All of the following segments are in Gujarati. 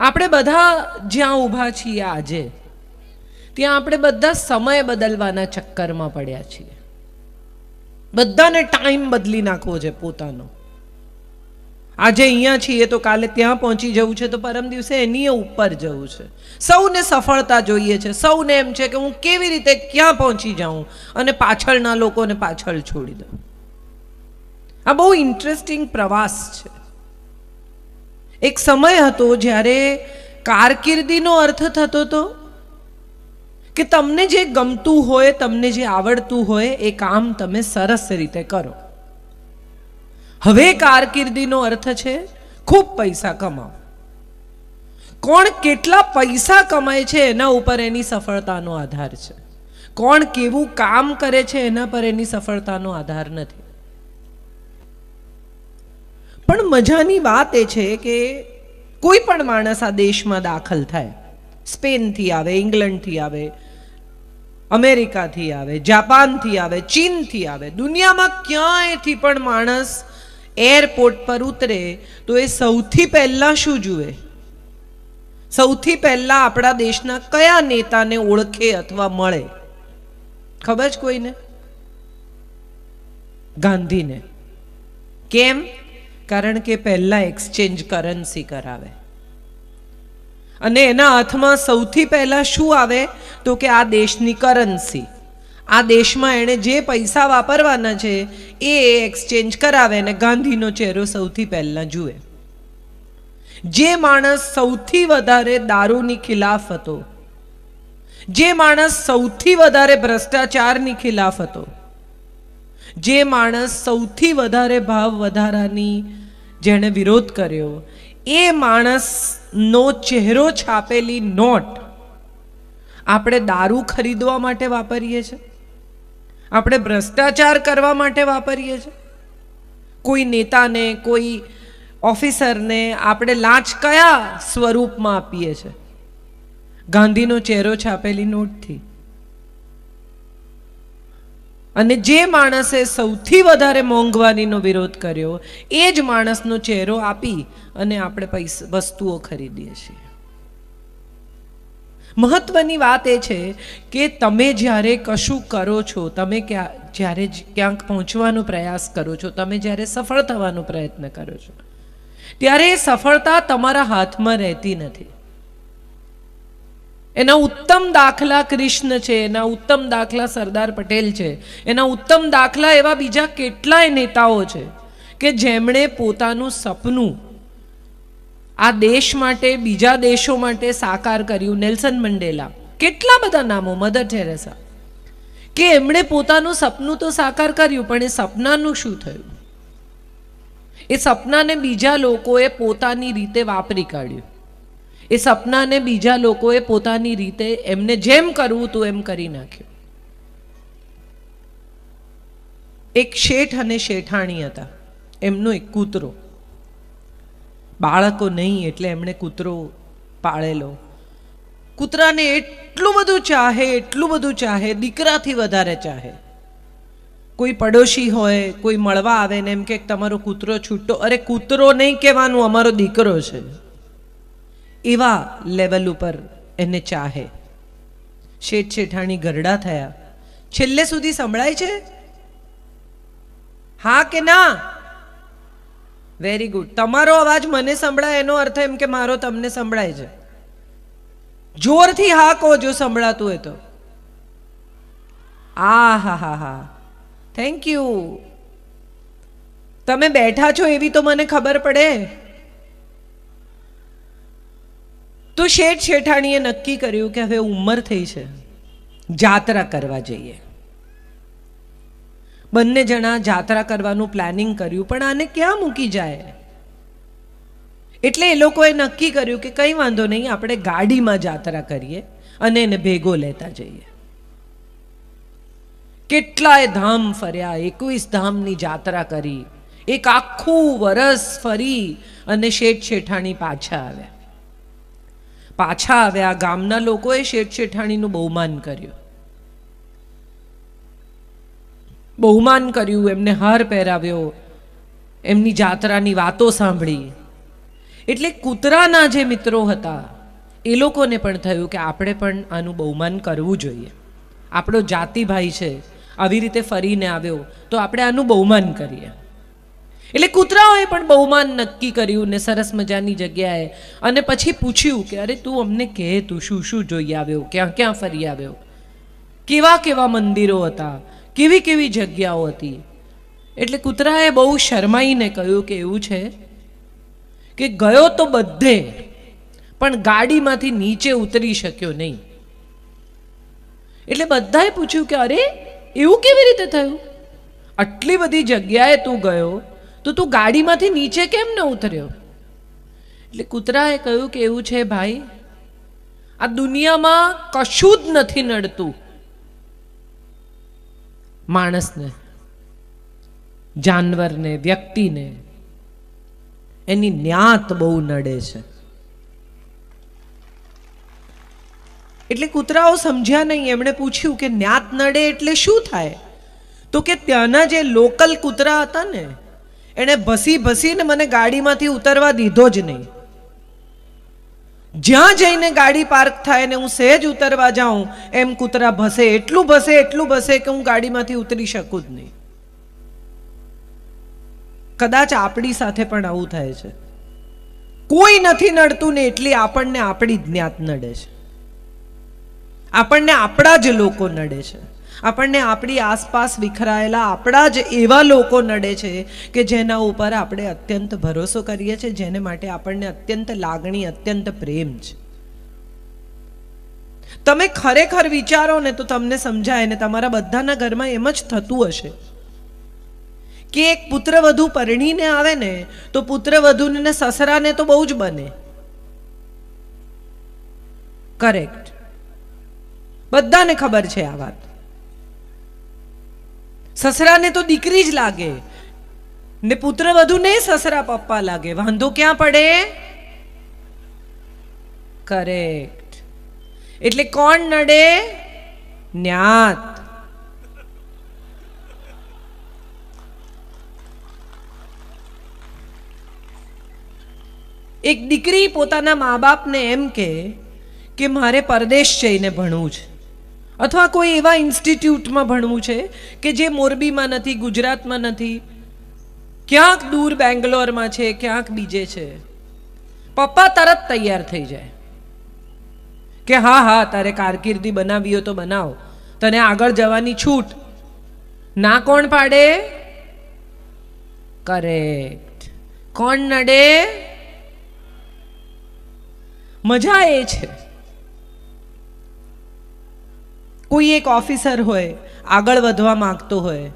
આપણે બધા જ્યાં ઊભા છીએ આજે, ત્યાં આપણે બધા સમય બદલવાના ચક્કરમાં પડ્યા છીએ. બધાને ટાઈમ બદલી નાખવો છે પોતાનો. આજે અહીંયા છીએ તો કાલે ત્યાં પહોંચી જવું છે તો પરમ દિવસે એની ઉપર જવું છે. સૌને સફળતા જોઈએ છે. સૌને એમ છે કે હું કેવી રીતે ક્યાં પહોંચી જાઉં અને પાછળના લોકોને પાછળ છોડી દઉં. આ બહુ ઇન્ટરેસ્ટિંગ પ્રવાસ છે. એક સમય હતો જ્યારે કારકિર્દીનો અર્થ થતો હતો કે તમને જે ગમતું હોય, તમને જે આવડતું હોય, એ કામ તમે સરસ રીતે કરો. હવે કારકિર્દીનો અર્થ છે ખૂબ પૈસા કમાવો. કોણ કેટલા પૈસા કમાય છે એના ઉપર એની સફળતાનો આધાર છે. કોણ કેવું કામ કરે છે એના પર એની સફળતાનો આધાર નથી. પણ મજાની વાત એ છે કે કોઈ પણ માણસ આ દેશમાં દાખલ થાય. સ્પેનથી આવે, ઇંગ્લેન્ડથી આવે, અમેરિકાથી આવે, જાપાનથી આવે, ચીનથી આવે, દુનિયામાં ક્યાંયથી પણ માણસ એરપોર્ટ પર ઉતરે તો એ સૌથી પહેલાં શું જુએ? સૌથી પહેલાં આપણા દેશના કયા નેતાને ઓળખે અથવા મળે? ખબર જ કોઈને? ગાંધીને. કેમ? કારણ કે પહેલાં એક્સચેન્જ કરન્સી કરાવે. અને એના હાથમાં સૌથી પહેલાં શું આવે? તો કે આ દેશની કરન્સી આ દેશમાં એણે જે પૈસા વાપરવાના છે, એ એક્સચેન્જ કરાવે અને ગાંધીનો ચહેરો સૌથી પહેલાં જુએ. જે માણસ સૌથી વધારે દારૂની ખિલાફ હતો, જે માણસ સૌથી વધારે ભ્રષ્ટાચારની ખિલાફ હતો જે માણસ સૌથી વધારે ભાવ વધારાની જેણે વિરોધ કર્યો, એ માણસનો ચહેરો છાપેલી નોટ આપણે દારૂ ખરીદવા માટે વાપરીએ છીએ? આપણે ભ્રષ્ટાચાર કરવા માટે વાપરીએ છીએ? કોઈ નેતાને, કોઈ ઓફિસરને આપણે લાંચ કયા સ્વરૂપમાં આપીએ છીએ? ગાંધીનો ચહેરો છાપેલી નોટથી. અને જે માણસે સૌથી વધારે મોંઘવારીનો વિરોધ કર્યો, એ જ માણસનો ચહેરો આપી અને આપણે પૈસા, વસ્તુઓ ખરીદીએ છીએ. મહત્વની વાત એ છે કે તમે જ્યારે કશું કરો છો, તમે ક્યાં, જ્યારે ક્યાંક પહોંચવાનો પ્રયાસ કરો છો, તમે જ્યારે સફળ થવાનો પ્રયત્ન કરો છો, ત્યારે એ સફળતા તમારા હાથમાં રહેતી નથી. એના ઉત્તમ દાખલા કૃષ્ણ છે, એના ઉત્તમ દાખલા સરદાર પટેલ છે, એના ઉત્તમ દાખલા એવા બીજા કેટલાય નેતાઓ છે કે જેમણે પોતાનું સપનું આ દેશ માટે, બીજા દેશો માટે સાકાર કર્યું. Nelson Mandela. કેટલા બધા નામો, મધર ટેરેસા, કે એમણે પોતાનું સપનું તો સાકાર કર્યું, પણ એ સપનાનું શું થયું? એ સપનાને બીજા લોકોએ પોતાની રીતે વાપરી કાઢ્યું. એ સપનાને બીજા લોકોએ પોતાની રીતે એમને જેમ કરવું હતું એમ કરી નાખ્યું. એક શેઠ અને શેઠાણી હતા. એમનો એક કૂતરો. બાળકો નહીં એટલે એમણે કૂતરો પાળેલો. કૂતરાને એટલું બધું ચાહે, એટલું બધું ચાહે, દીકરાથી વધારે ચાહે. કોઈ પડોશી હોય, કોઈ મળવા આવે ને એમ કે તમારો કૂતરો છૂટો. અરે કૂતરો નહીં કહેવાનું, અમારો દીકરો છે. એવા લેવલ ઉપર એને ચાહે. શેઠ શેઠાણી ગરડા થયા. છેલ્લે સુધી સંભળાય છે? હા કે ના? વેરી ગુડ તમારો અવાજ મને સંભળાય, એનો અર્થ એમ કે મારો તમને સંભળાય છે. જોરથી હા કહો જો સંભળાતું હોય તો. આ હા હા હા. થેન્ક યુ તમે બેઠા છો એવી તો મને ખબર પડે. તો શેઠ શેઠાણીએ નક્કી કર્યું કે હવે ઉંમર થઈ છે. જાત્રા કરવા જઈએ. બંને જણા જાત્રા કરવાનું પ્લાનિંગ કર્યું, પણ આને ક્યાં મૂકી જાય? એટલે એ લોકોએ નક્કી કર્યું કે કંઈ વાંધો નહીં, આપણે ગાડીમાં જાત્રા કરીએ અને એને ભેગો લેતા જઈએ. કેટલાય ધામ ફર્યા, એકવીસ ધામની જાત્રા કરી. એક આખું વરસ ફરી અને શેઠ શેઠાણી પાછા આવ્યા. પાછા આવ્યા. ગામના લોકોએ શેઠ શેઠાણીનું બહુમાન કર્યું. બહુમાન કર્યું, એમને હાર પહેરાવ્યો, એમની જાત્રાની વાતો સાંભળી. એટલે કૂતરાના જે મિત્રો હતા, એ લોકોને પણ થયું કે આપણે પણ આનું બહુમાન કરવું જોઈએ. આપણો જાતિભાઈ છે, આવી રીતે ફરીને આવ્યો, તો આપણે આનું બહુમાન કરીએ. એટલે કૂતરાઓએ પણ બહુમાન નક્કી કર્યું ને સરસ મજાની જગ્યાએ. અને પછી પૂછ્યું કે, અરે, તું અમને કહે, તું શું શું જોઈ આવ્યો? ક્યાં ક્યાં ફરી આવ્યો? કેવા કેવા મંદિરો હતા? કેવી કેવી જગ્યાઓ હતી? એટલે કૂતરાએ બહુ શરમાઈને કહ્યું કે, એવું છે કે ગયો તો બધે, પણ ગાડીમાંથી નીચે ઉતરી શક્યો નહીં. એટલે બધાએ પૂછ્યું કે, અરે, એવું કેવી રીતે થયું? આટલી બધી જગ્યાએ તું ગયો તો તું ગાડીમાંથી નીચે કેમ ન ઉતર્યો? એટલે કૂતરાએ કહ્યું કે એવું છે ભાઈ, આ દુનિયામાં કશું જ નથી નડતું માણસને, જાનવરને, વ્યક્તિને. એની ન્યાત બહુ નડે છે. એટલે કૂતરાઓ સમજ્યા નહીં, એમણે પૂછ્યું કે ન્યાત નડે એટલે શું થાય? તો કે ત્યાંના જે લોકલ કૂતરા હતા ને એણે ભસી ભસીને મને ગાડીમાંથી ઉતરવા દીધો જ નહીં. જ્યાં જઈને ગાડી પાર્ક થાય ને હું સહેજ ઉતરવા જાઉં, એમ કૂતરા ભસે, એટલું ભસે એટલું ભસે કે હું ગાડીમાંથી ઉતરી શકું જ નહીં. કદાચ આપણી સાથે પણ આવું થાય છે. કોઈ નથી નડતું ને એટલી આપણને આપણી જ્ઞાત નડે છે. આપણને આપણા જ લોકો નડે છે. આપણને આપણી આસપાસ વિખરાયેલા આપણા જ એવા લોકો નડે છે કે જેના ઉપર આપણે અત્યંત ભરોસો કરીએ છીએ, જેને માટે આપણને અત્યંત લાગણી, અત્યંત પ્રેમ છે. તમે ખરેખર વિચારો ને તો તમને સમજાય ને તમારા બધાના ઘરમાં એમ જ થતું હશે. કે એક પુત્રવધુ પરણીને આવે ને તો પુત્રવધુને સસરાને તો બહુ જ બને. કરેક્ટ બધાને ખબર છે આ વાત. સસરાને તો દીકરી જ લાગે. ને પુત્ર વધુ ને સસરા પપ્પા લાગે. વાંધો ક્યાં પડે? કરેક્ટ એટલે કોણ નડે? ન્યાત. એક દીકરી પોતાના મા બાપને એમ કે મારે પરદેશ જઈને ભણવું છે. અથવા કોઈ એવા ઇન્સ્ટિટ્યૂટમાં ભણવું છે કે જે મોરબીમાં નથી, ગુજરાતમાં નથી, ક્યાંક દૂર બેંગ્લોરમાં છે, ક્યાંક બીજે છે. પપ્પા તરત તૈયાર થઈ જાય કે હા હા, તારે કારકિર્દી બનાવી હોય તો બનાવ. તને આગળ જવાની છૂટ. ના કોણ પાડે? કરેક્ટ કોણ નડે? મજા એ છે. કોઈ એક ઓફિસર હોય, આગળ વધવા માંગતો હોય,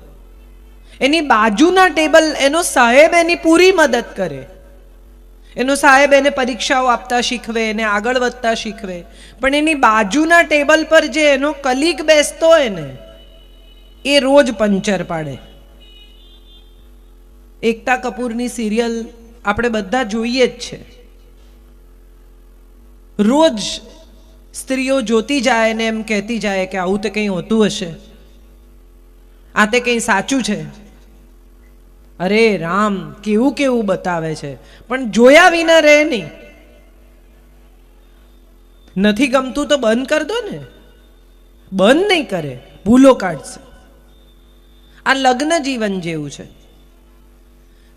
એની બાજુના ટેબલ એનો સાહેબ એની પૂરી મદદ કરે. એનો સાહેબ એને પરીક્ષાઓ આપતા શીખવે, એને આગળ વધતા શીખવે. પણ એની બાજુના ટેબલ પર જે એનો કલીગ બેસતો હોય ને, એ રોજ પંચર પાડે. એકતા કપૂરની સિરિયલ આપણે બધા જોઈએ જ છે. રોજ સ્ત્રીઓ જોતી જાય ને એમ કહેતી જાય કે આવું તો કંઈ હોતું હશે. આ તે કંઈ સાચું છે? અરે રામ, કેવું કેવું બતાવે છે? પણ જોયા વિના રહે નહીં. નથી ગમતું તો બંધ કર દો ને. બંધ નહીં કરે, ભૂલો કાઢશે. આ લગ્ન જીવન જેવું છે.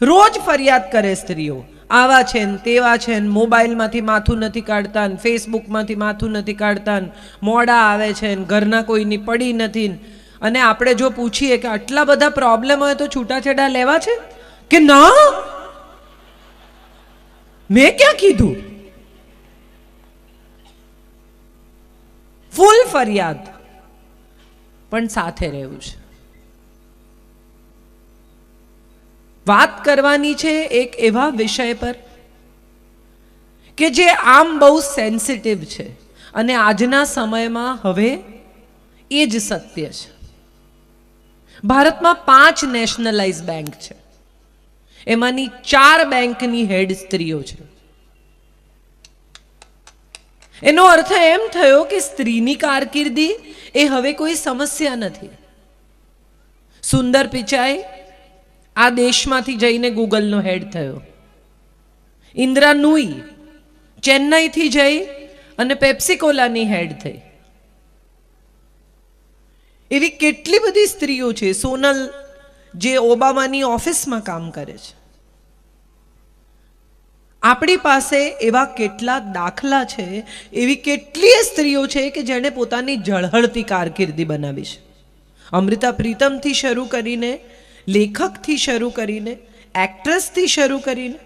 રોજ ફરિયાદ કરે સ્ત્રીઓ. આવા છે ને તેવા છે ને મોબાઈલમાંથી માથું નથી કાઢતા ને ફેસબુકમાંથી માથું નથી કાઢતા ને મોડા આવે છે ને ઘરના કોઈની પડી નથી અને આપણે જો પૂછીએ કે આટલા બધા પ્રોબ્લેમ હોય તો છૂટાછેડા લેવા છે? કે ના? મેં ક્યાં કીધું? ફૂલ ફરિયાદ. પણ સાથે રહેવું છે. વાત કરવાની છે એક એવા વિષય પર કે જે આમ બહુ સેન્સિટિવ છે. અને આજના સમયમાં હવે એ જ સત્ય છે. ભારતમાં પાંચ નેશનલાઇઝ બેંક છે. એમાંની ચાર બેંકની હેડ સ્ત્રીઓ છે. એનો અર્થ એમ થયો કે સ્ત્રીની કારકિર્દી એ હવે કોઈ સમસ્યા નથી. સુંદર પિચાઈ આ દેશમાંથી જઈને ગૂગલનો હેડ થયો. ઇન્દ્રા નુઈ ચેન્નઈથી જઈ અને પેપ્સિકોલાની હેડ થઈ. એવી કેટલી બધી સ્ત્રીઓ છે, સોનલ, જે ઓબામાની ઓફિસમાં કામ કરે છે. આપણી પાસે એવા કેટલા દાખલા છે, એવી કેટલીય સ્ત્રીઓ છે કે જેણે પોતાની ઝળહળતી કારકિર્દી બનાવી છે. અમૃતા પ્રીતમથી શરૂ કરીને લેખકથી શરૂ કરીને એક્ટ્રેસથી શરૂ કરીને.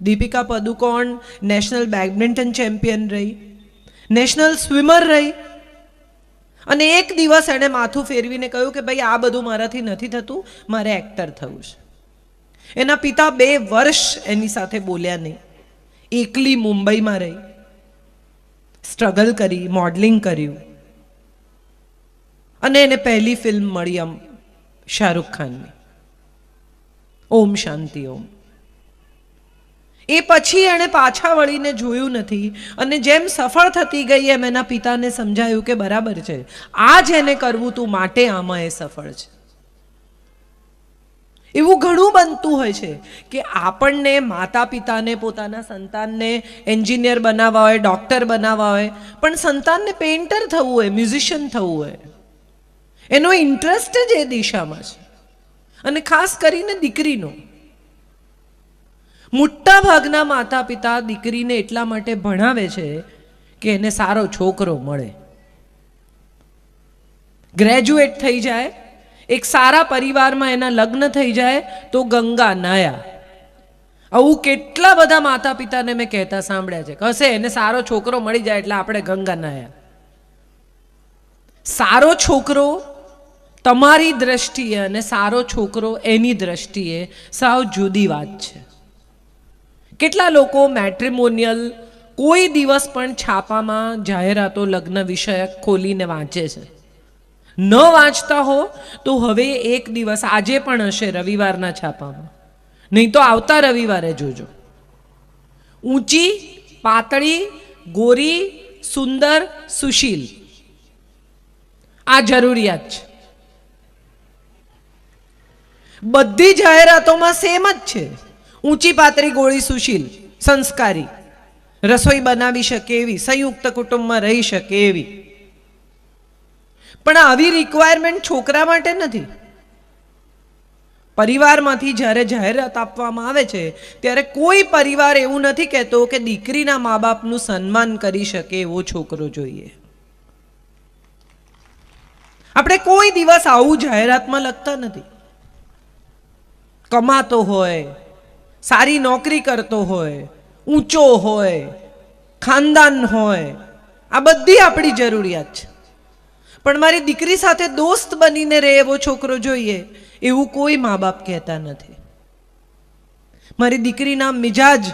Deepika Padukone national badminton champion રહી નેશનલ સ્વિમર રહી. અને એક દિવસ એણે માથું ફેરવીને કહ્યું કે ભાઈ, આ બધું મારાથી નથી થતું, મારે એક્ટર થવું છે. એના પિતા બે વર્ષ એની સાથે બોલ્યા નહીં. એકલી મુંબઈમાં રહી. સ્ટ્રગલ કરી, મોડલિંગ કર્યું. અને એને પહેલી ફિલ્મ મળી આમ શાહરૂખ ખાનની. ઓમ શાંતિ ઓમ. એ પછી એણે પાછા વળીને જોયું નથી અને જેમ સફળ થતી ગઈ એમ એના પિતાને સમજાયું કે બરાબર છે. આ જેને કરવું તું માટે આમાં એ સફળ છે. એવું ઘણું બનતું હોય છે કે આપણને માતા પિતાને પોતાના સંતાનને એન્જિનિયર બનાવવા હોય, ડૉક્ટર બનાવવા હોય, પણ સંતાનને પેઇન્ટર થવું હોય, મ્યુઝિશિયન થવું હોય, એનો ઇન્ટરેસ્ટ જ એ દિશામાં છે. અને ખાસ કરીને દીકરીનો. મોટા ભાગના માતા પિતા દીકરીને એટલા માટે ભણાવે છે કે એને સારો છોકરો મળે. ગ્રેજ્યુએટ થઈ જાય, એક સારા પરિવારમાં એના લગ્ન થઈ જાય, તો ગંગા નાયા. આવું કેટલા બધા માતા પિતાને મેં કહેતા સાંભળ્યા છે કશે એને સારો છોકરો મળી જાય એટલે આપણે ગંગા નાયા. સારો છોકરો તમારી દ્રષ્ટિએ અને સારો છોકરો એની દ્રષ્ટિએ સાવ જુદી વાત છે. કેટલા લોકો મેટ્રિમોનિયલ કોઈ દિવસ પણ છાપામાં જાહેરાતો લગ્ન વિષયક ખોલીને વાંચે છે. ન વાંચતા હો તો હવે એક દિવસ આજે પણ હશે રવિવારના છાપામાં. નહીં તો આવતા રવિવારે જોજો. ઊંચી, પાતળી, ગોરી, સુંદર, સુશીલ. આ જરૂરિયાત છે. બધી જાહેરાતોમાં સેમ જ છે. ઊંચી પાતળી ગોળી સુશીલ, સંસ્કારી. રસોઈ બનાવી શકે એવી, સંયુક્ત કુટુંબમાં રહી શકે એવી. પણ આવી રિક્વાયરમેન્ટ છોકરા માટે નથી. પરિવારમાંથી જ્યારે જાહેરાત આપવામાં આવે છે, ત્યારે કોઈ પરિવાર એવું નથી કહેતો કે દીકરીના મા બાપનું સન્માન કરી શકે એવો છોકરો જોઈએ. આપણે કોઈ દિવસ આવું જાહેરાતમાં લખતા નથી. કમાતો હોય, સારી નોકરી કરતો હોય, ઊંચો હોય, ખાનદાન હોય, આ બધી આપણી જરૂરિયાત છે. પણ મારી દીકરી સાથે દોસ્ત બનીને રહે એવો છોકરો જોઈએ, એવું કોઈ મા બાપ કહેતા નથી. મારી દીકરીના મિજાજ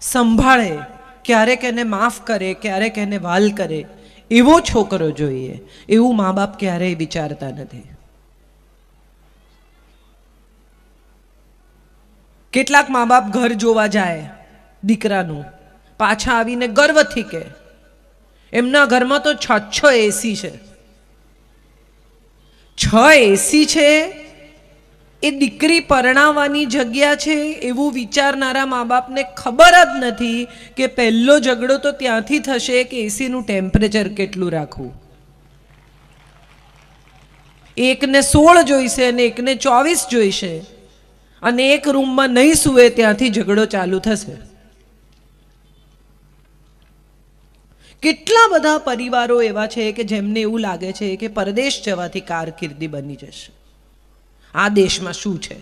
સંભાળે, ક્યારેક એને માફ કરે, ક્યારેક એને વાલ કરે, એવો છોકરો જોઈએ, એવું મા બાપ ક્યારેય વિચારતા નથી. કેટલાક મા બાપ ઘર જોવા જાય, દીકરાનું. પાછા આવીને ગર્વથી કે એમના ઘરમાં તો છ છ એસી છે. છ એસી છે, એ દીકરી પરણાવવાની જગ્યા છે એવું વિચારનારા મા બાપને ખબર જ નથી કે પહેલો ઝઘડો તો ત્યાંથી થશે કે એસીનું ટેમ્પરેચર કેટલું રાખવું. એકને સોળ જોઈશે અને એકને ચોવીસ જોઈશે. અને એક રૂમમાં નહીં સૂવે ત્યાંથી ઝઘડો ચાલુ થશે. કેટલા બધા પરિવારો એવા છે કે જેમને એવું લાગે છે કે પરદેશ જવાથી કારકિર્દી બની જશે. આ દેશમાં શું છે?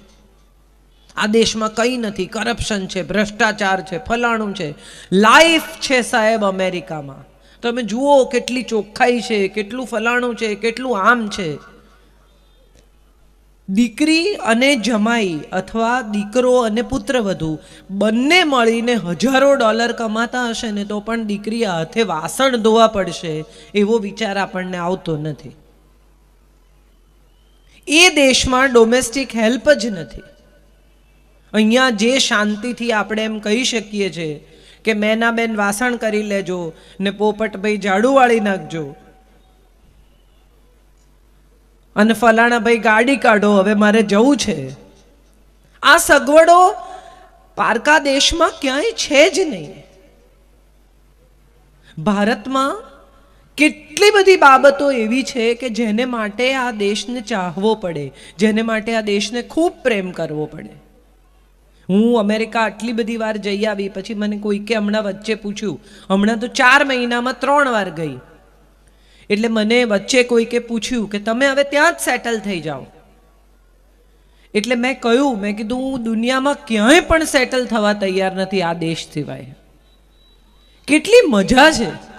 આ દેશમાં કંઈ નથી. કરપ્શન છે, ભ્રષ્ટાચાર છે, ફલાણું છે. લાઈફ છે સાહેબ અમેરિકામાં. તમે જુઓ કેટલી ચોખ્ખાઈ છે, કેટલું ફલાણું છે, કેટલું આમ છે. દીકરી અને જમાઈ અથવા દીકરો અને પુત્રવધુ બંને મળીને હજારો ડોલર કમાતા હશે ને તો પણ દીકરી હાથે વાસણ ધોવા પડશે એવો વિચાર આપણને આવતો નથી. એ દેશમાં ડોમેસ્ટિક હેલ્પ જ નથી. અહીંયા જે શાંતિથી આપણે એમ કહી શકીએ છીએ કે મેના બેન વાસણ કરી લેજો ને પોપટભાઈ ઝાડુ વાળી નાખજો અને ફલાણા ભાઈ, ગાડી કાઢો, હવે મારે જવું છે. આ સગવડો પારકા દેશમાં ક્યાંય છે જ નહીં. ભારતમાં કેટલી બધી બાબતો એવી છે કે જેને માટે આ દેશને ચાહવો પડે, જેને માટે આ દેશને ખૂબ પ્રેમ કરવો પડે. હું અમેરિકા આટલી બધી વાર જઈ આવી, પછી મને કોઈકે હમણાં વચ્ચે પૂછ્યું, હમણાં તો ચાર મહિનામાં ત્રણ વાર ગઈ. એટલે મને વચ્ચે કોઈકે પૂછ્યું કે તમે હવે ત્યાં જ સેટલ થઈ જાઓ. એટલે મેં કહ્યું, મેં કીધું, હું દુનિયામાં ક્યાંય પણ સેટલ થવા તૈયાર નથી આ દેશ સિવાય. કેટલી મજા છે.